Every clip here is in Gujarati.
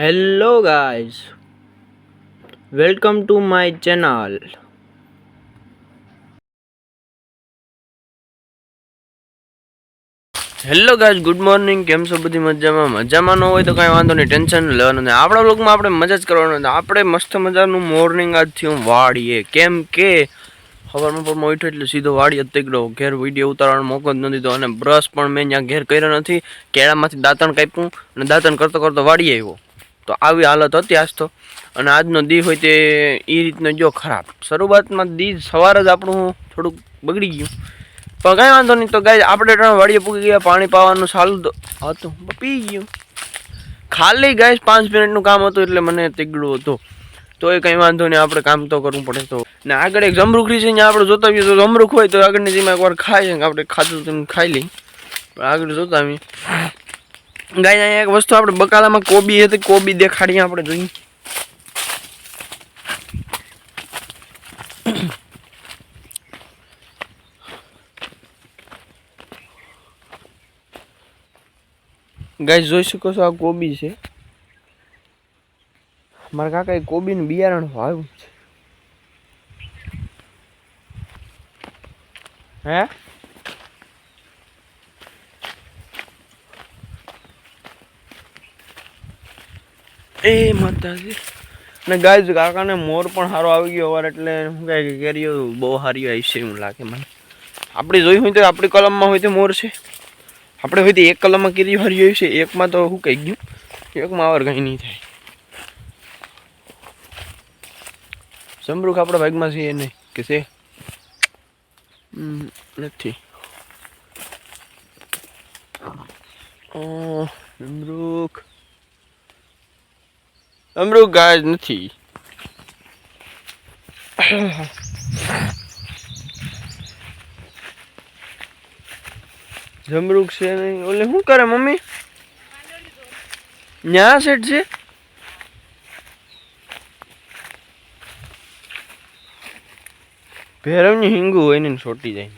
hello guys welcome to my channel hello guys good morning કેમ છો? બધી મજામાં? મજામાં ન હોય તો કાંઈ વાંધો નહીં. ટેન્શન લેવાનું નહીં આપણા લોકમાં આપણે મજા જ કરવાનું આપણે મસ્ત મજાનું મોર્નિંગ આજથી હું વાળીએ કેમ કે સવારમાં પણ ઉઠ્યો એટલે સીધો જ નીકળ્યો. ઘેર વીડિયો ઉતારવાનો મોકો જ નથી અને બ્રશ પણ મેં ત્યાં ઘેર કર્યો નથી. કેળામાંથી દાંતણ કાપ્યું અને દાંતણ કરતો કરતો વાળી આવ્યો. તો આવી હાલત હતી આજ તો. અને આજનો દી હોય તે એ રીતનો જો ખરાબ. શરૂઆતમાં દી સવાર જ આપણું થોડુંક બગડી ગયું. પણ કાંઈ વાંધો નહીં તો ગાય આપણે ત્રણ વાડીએ પૂકી ગયા, પાણી પાવાનું સારું હતું. પી ગયું. ખાલી ગાય પાંચ મિનિટનું કામ હતું એટલે મને તીગડું હતું. તો એ કંઈ વાંધો નહીં, આપણે કામ તો કરવું પડે તો. ને આગળ એક જમરૂખરી છે ત્યાં આપણે જોતા આવીએ તો જમરૂખ હોય તો આગળની જેમાં એકવાર ખાઈએ આપણે ખાધું તો ખાઈ લઈ પણ આગળ જોતા આવીએ. ગાય અહીંયા એક વસ્તુ આપણે બકાલામાં કોબી હતી, કોબી દેખાડીએ આપણે જોઈએ. ગાય જોઈ શકો છો આ કોબી છે. મારા એ કોબીનું બિયારણ વાવ્યું છે. હે? એ માતાજી. ને ગાય કાકાને મોર પણ સારો આવી ગયો અવાર એટલે હું કહે કેરીઓ બહુ સારી આવી છે એવું લાગે મને. આપણે જોઈ હોય તો આપણી કલમમાં હોય તો મોર છે. આપણે હોય તો એક કલમમાં કેરી હારી હોય છે. એકમાં તો શું કહી ગયું. એકમાં અવાર કંઈ નહીં થાય. સમૃખ આપણા ભાગમાં છે નહીં કે છે? નથી. અ, સમૃખ ગાય નથી. જમરૂક છે નહીં. ઓલે શું કરે મમ્મી? ન્યા સેટ છે? ભેરવની હિંગુ હોય ને છોટી જાય.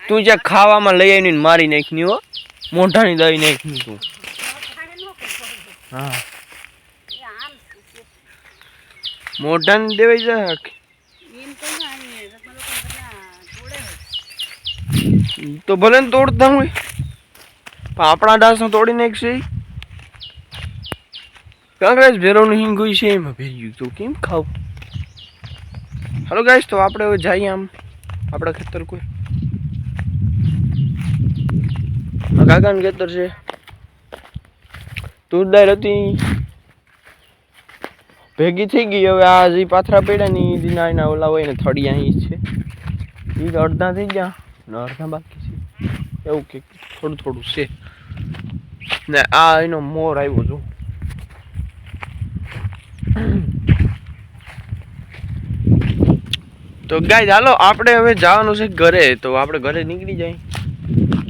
તું જ્યાં ખાવામાં લઈ આવીને મારી નાખની હો મોઢાની દઈ નાખની તું. હા. મોઢાની દેવાઈ જાય તો ભલે ને તોડતા હોય. પણ આપણા ડાસ તોડી નાખશે ઈ. કાંકરેજ ભેરવનું હિંગ હોય છે એમાં ભેર્યું તો કેમ ખાવ? હાલો ગાઈસ તો આપણે હવે જઈએ આમ. આપણા ખેતર કોઈ. આ કાકાનું ખેતર છે. તુરદાર હતી. ભેગી થઈ ગઈ, હવે આ જે પાથરા પડ્યા ને એ એના ઓલા હોય ને થડી અહીં છે. એ તો અડધા થઈ ગયા ને અડધા બાકી છે. એવું કે થોડું થોડું છે. ને આ એનો મોર આવ્યો જો. તો ગાય હાલો, આપણે હવે જવાનું છે ઘરે. તો આપણે ઘરે નીકળી જાય.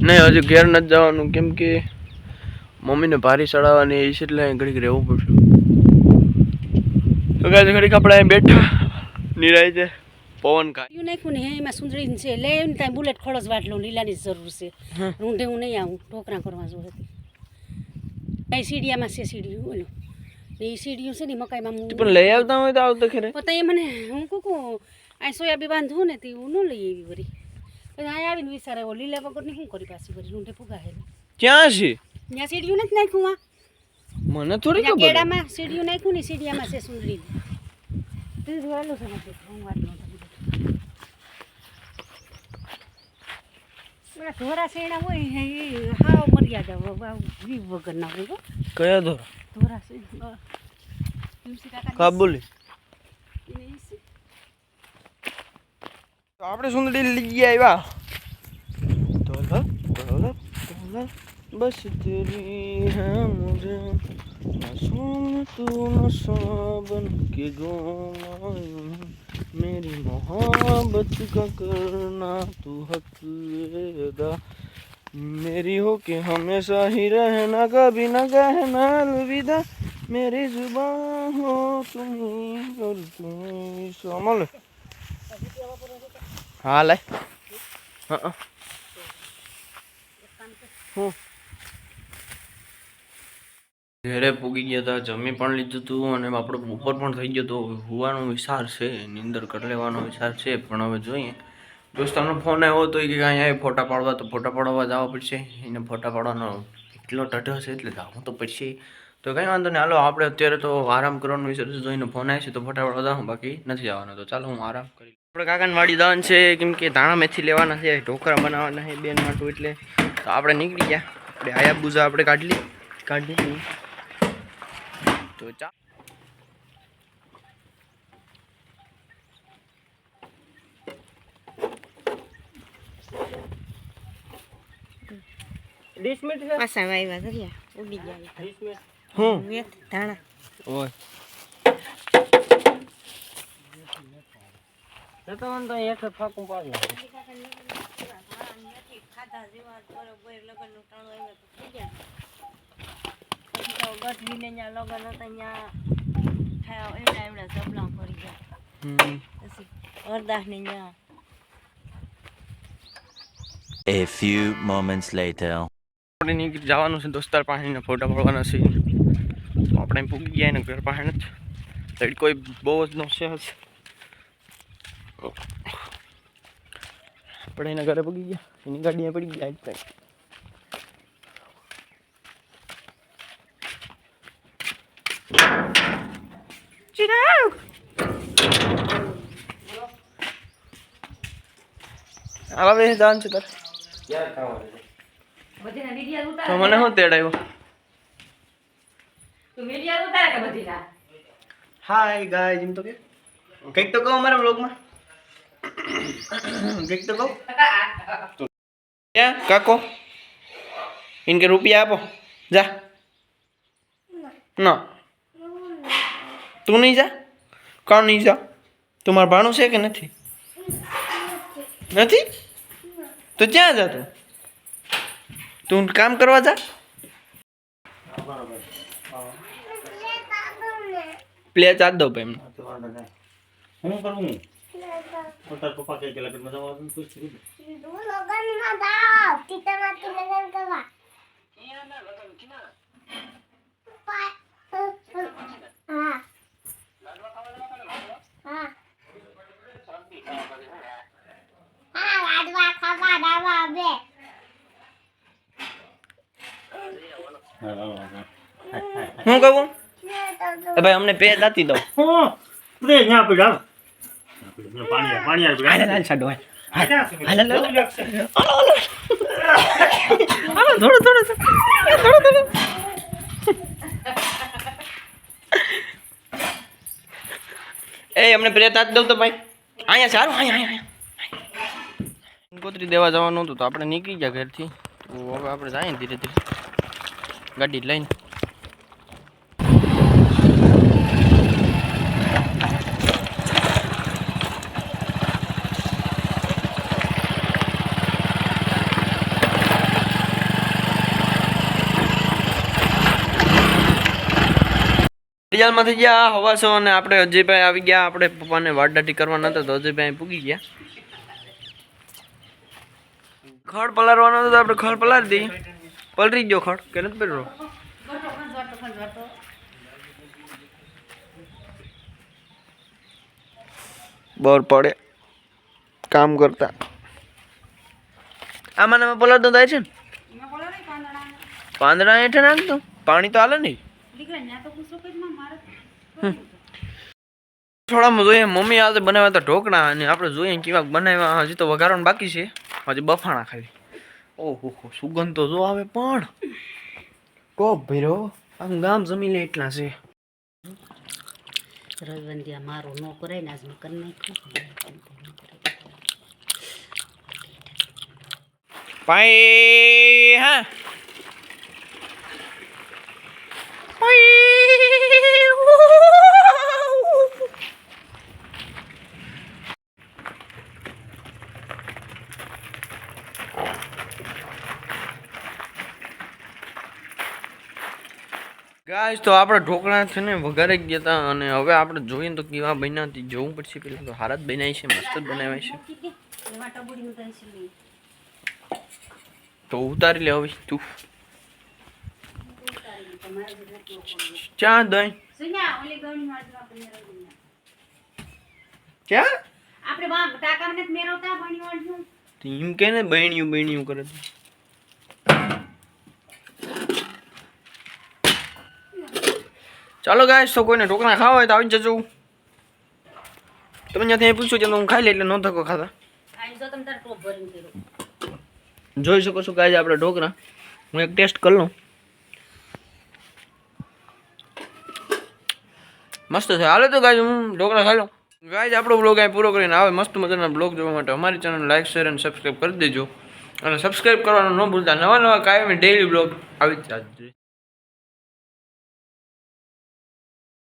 નહીં, હજુ ઘેર નથી જવાનું. કેમ કે મમ્મીને ભારી ચડાવવાની એ છે એટલે ઘડીક રહેવું પડશે. તો ગાય ઘડીક આપણે અહીં બેઠા. નિરાય છે. પવન ખાય યુ નાખ્યું ને એમાં સુંદરી છે. લે ત્યાં બુલેટ ખોળસ વાટલો લીલાની જરૂર છે. રૂંઢે હું નહીં આવું. ઢોકરા કરવા જોઈએ કઈ સીડિયામાં છે સીડીયું બોલો. એ સીડીયું છે ને મકાઈમાં હું પણ લઈ આવતા હોય તો આવતો ખરે. પોતા એ મને હું કુકુ આ સોયાબી બાંધવું ને તે હું ન લઈ આવી વળી પછી અહીંયા આવીને વિચારે લીલા લીલા વગરની શું કરી પાછી વરી? રૂંઢે ફુગા હે ક્યાં છે? ત્યાં સીડિયું નથી નાખ્યું આ. મને થોડી ખબર કેડામાં સીડિયું નાખ્યું ને સીડિયામાં છે સુંદરી. તું જોયેલું છે નથી હું વાટલો પેલા ધોરા શેણા હોય એ હાવ મર્યાદા જીવ વગરના હોય. કયા ધોરા? ધોરા કાકાની કાબુલી. આપણે સુંદરી લઈ આવ્યા. દોલત દોલત દોલત बस तेरी है मुझे मासूम तू नशाबन के गोमायूं मेरी मोहब्बत का करना तू हक अदा मेरी हो। के हमेशा ही रहना कभी न कहना अलविदा मेरी ज़ुबान हो तुम और तुम समल हाँ हाँ। हूँ। ઘરે પૂગી ગયા હતા, જમી પણ લીધું હતું અને આપણો બપોર પણ થઈ ગયો તો હોવાનો વિચાર છે નિંદર કરી લેવાનો વિચાર છે, પણ હવે જોઈએ. દોસ્તાનો ફોન આવ્યો હતો કે અહીંયા ફોટા પાડવા, તો ફોટા પાડવા જવા પડશે. એને ફોટા પાડવાનો એટલો ટઢો છે, એટલે જવું તો પછી તો કંઈ વાંધો નહીં, હાલો, આપણે અત્યારે તો આરામ કરવાનો વિચાર છે, જોઈને ફોન આવે છે, તો ફોટા પાડવા જાઉં, બાકી નથી જવાનો. તો ચાલો, હું આરામ કરી આપણે કાકાનવાડી દાન છે, કેમ કે ધાણા મેથી લેવાના છે, ઢોકળા બનાવવાના છે, બેન માટું એટલે. તો આપણે નીકળી ગયા. આપણે આયા બુઝા આપણે કાઢી લી કાઢી લીધી. તો ચા પાછા વાવ્યા કર્યા ઉડી ગયા હું મેથ ધાણા ઓય ખાધા જેવા બરોબર લગ્નનું ટાણું આવ્યું તો થઈ ગયા પછી તો ગઢવી ને ત્યાં લગ્ન હતા ત્યાં ગયા. પછી અરદાસ ને ત્યાં A few moments later. આપણે નીકળી જવાનું છે દોસ્તાર પાણીના ફોટા પડવાના છે. આપણે પૂગી ગયા ને ઘર પાસે જ કોઈ બહુ જ નો છે. આપણે એના ઘરે પૂગી ગયા. એની ગાડી પડી ગયા. આવા બે દાન છે તારે બધીના વિડિયા તો ઉતારે મને શું તેડાવ્યો તું વિડિયા ઉતારે કે બધીના હાય ગાય એમ તો કે કંઈક તો કહો અમારા બ્લોગમાં કંઈક તો કહો ક્યાં કાકો ઇનકે રૂપિયા આપો જા ના તું નહીં જા કોણ નહીં જા તું મારું ભાણું છે કે નથી નથી તો ક્યાં જા તું. તું કામ કરવા જા. પ્લે ચાર દો ભાઈ એમને. હું કરું? તાર પપ્પા કે કે લગન મજા આવે પૂછ હું કહું? એ ભાઈ અમને પે દાતી દો. પાણી પાણી છાડો થોડું થોડું થોડું થોડું. એ અમને પ્રેત આપી દઉં તો ભાઈ. અહીંયા સારું અહીંયા અહીંયા કોતરી દેવા જવાનું હતું તો આપણે નીકળી ગયા ઘરથી. તો હવે આપણે જઈએ ધીરે ધીરે. ગાડી લઈને. રિયાલમાંથી ગયા હવાસો અને આપણે અજયભાઈ આવી ગયા. આપણે પપ્પાને વાડદાટી કરવાના હતા તો અજયભાઈ પૂગી ગયા. ખડ પલારવાનો હતો તો આપણે ખડ પલારી દઈએ. પલરી ગયો ખડ કે નથી પલરો બોર પડે. કામ કરતા. આમાં પલાર તો થાય છે ને? પાંદડા. પાંદડા હેઠે નાખતો પાણી તો હાલે નહીં. થોડામાં જોઈએ મમ્મી આજે બનાવ્યા હતા ઢોકળા અને આપણે જોઈએ કેવા બનાવ્યા. હજી તો વઘારવાનું બાકી છે. હજી બફાણા ખાલી ઓહો હો સુગંધ તો જો આવે પણ. ટોપ ભર્યો? આમ ગામ જમી લે એટલા છે. રવિવંદિયા મારું ન કરાય ને આજ મેં કરી નાખ્યું. પાઈ હા ગાઈસ તો આપણે ઢોકળા છે ને વઘારે ગયા હતા અને હવે આપણે જોઈએ તો કેવા બન્યા હતી જોવું પડશે પેલા તો હારા જ બનાવી છે મસ્ત જ બનાવ્યા છે. તો ઉતારી લે હવે તું મારા ઘરે નથી મોકલવું. ક્યાં મેળવવું. ક્યાં આપણે વાં ટાંકામાં નથી મેળવતા ગૌની વાટનું? તો એમ કે ને બહેણિયું બહેણિયું કરે. ચાલો ગાય તો કોઈને ઢોકળા ખાવા હોય તો આવી જજો તમે ત્યાંથી પૂછ્યું છે તો હું ખાઈ લે એટલે ન ધક્કો ખાતા તમે. જોઈ શકો છો ગાય આપણે ઢોકળા હું એક ટેસ્ટ કરી લઉં મસ્ત છે. હાલે તો ગાય હું ઢોકળા ખાઈ લઉં. ગાય આપણો બ્લોગ અહીં પૂરો કરીને આવે. મસ્ત મજાના બ્લોગ જોવા માટે અમારી ચેનલ લાઈક શેર અને સબસ્ક્રાઈબ કરી દેજો. અને સબસ્ક્રાઈબ કરવાનું ન ભૂલતા. નવા નવા કાયમી ડેઈલી બ્લોગ આવી જ